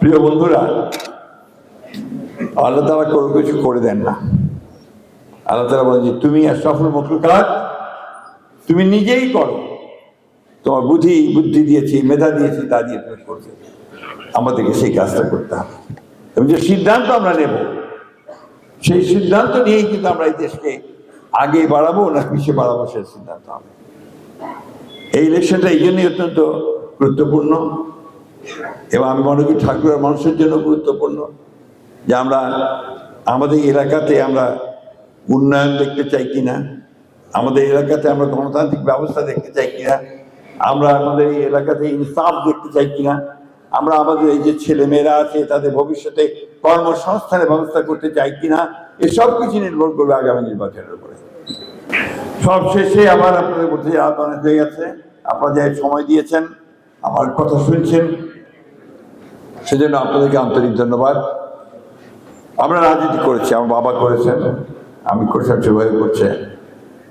প্রিয় বন্ধুরা, আল্লাহ তারা কোনো কিছু করে দেন না। আল্লাহ তারা বলেন যে, তুমি আর সফল কাজ তুমি নিজেই করো। তোমার বুদ্ধি বুদ্ধি দিয়েছি, মেধা দিয়েছি, তা দিয়ে তুমি করবে। আমাদেরকে সেই কাজটা করতে হবে। এবং যে সিদ্ধান্ত আমরা নেব, সেই সিদ্ধান্ত নিয়েই কিন্তু আমরা এই দেশকে আগে বাড়াবো, না পিছিয়ে বাড়াবো, সেই সিদ্ধান্ত হবে। এই ইলেকশনটা এই জন্যই অত্যন্ত গুরুত্বপূর্ণ। এবং আমি মনে করি ঠাকুরের মানুষের জন্য গুরুত্বপূর্ণ যে আমরা আমাদের এলাকাতে আমরা উন্নয়ন দেখতে চাই কিনা, আমাদের এলাকাতে আমরা গণতান্ত্রিক ব্যবস্থা দেখতে চাই কিনা, আমরা আমাদের এই এলাকাতে ইনসাফ দেখতে চাই কিনা, আমরা আমাদের এই যে ছেলে মেয়েরা আছে তাদের ভবিষ্যতে কর্মসংস্থানের ব্যবস্থা করতে চাই কিনা, এসব কিছু নির্ভর করবে আগামী নির্বাচনের উপরে। সব শেষে আবার আপনাদের বলতে রাত অনেক হয়ে গেছে, আপনারা যে সময় দিয়েছেন, আমার কথা শুনছেন সেজন্য আপনাদেরকে আন্তরিক ধন্যবাদ। আমরা রাজনীতি করেছি, আমার বাবা করেছেন, আমি করেছিলাম সেভাবে করছে।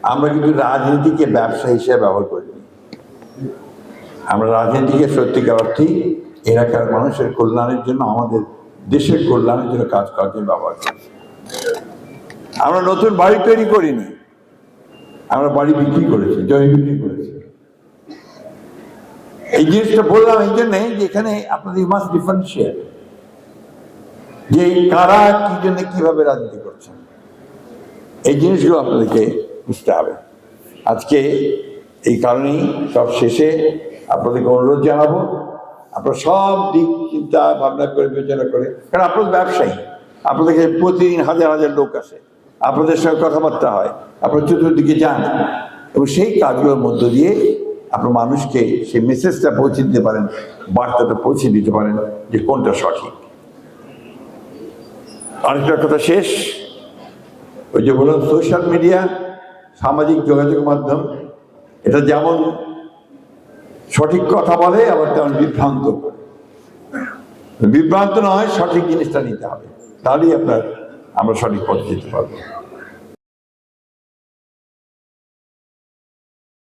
আমরা কিন্তু রাজনীতিকে ব্যবসা হিসেবে ব্যবহার করিনি। আমরা রাজনীতিকে সত্যিকার অর্থেই এলাকার মানুষের কল্যাণের জন্য, আমাদের দেশের কল্যাণের জন্য কাজ করার জন্য ব্যবহার করেছি। আমরা নতুন বাড়ি তৈরি করিনি। আমরা বাড়ি বিক্রি করেছি, জমি বিক্রি করেছি। এই জিনিসটা বললাম এই জন্যে যে এখানে আপনাদের মাস্ট ডিফারেন্সিয়েট যে কারা কি জন্য কীভাবে রাজনীতি করছেন। এই জিনিসগুলো আপনাদেরকে বুঝতে হবে। আজকে এই কারণেই সব শেষে আপনাদেরকে অনুরোধ জানাব, আপনারা সব দিক চিন্তা ভাবনা করে বিবেচনা করে, কারণ আপনার ব্যবসায়ী, আপনাদেরকে প্রতিদিন হাজার হাজার লোক আসে, আপনাদের সঙ্গে কথাবার্তা হয়, আপনার চতুর্দিকে যান, এবং সেই কাজগুলোর মধ্য দিয়ে আপনার মানুষকে সেই মেসেজটা পৌঁছে দিতে পারেন, বার্তাটা পৌঁছে দিতে পারেন যে কোনটা সঠিক। আরেকটা কথা শেষ, ওই যে বললাম সোশ্যাল মিডিয়া সামাজিক যোগাযোগ মাধ্যম, এটা যেমন সঠিক কথা বলে, আবার তেমন বিভ্রান্ত করে। বিভ্রান্ত নয় সঠিক জিনিসটা নিতে হবে, তাহলেই আপনার, আমরা সঠিক পথে যেতে পারব।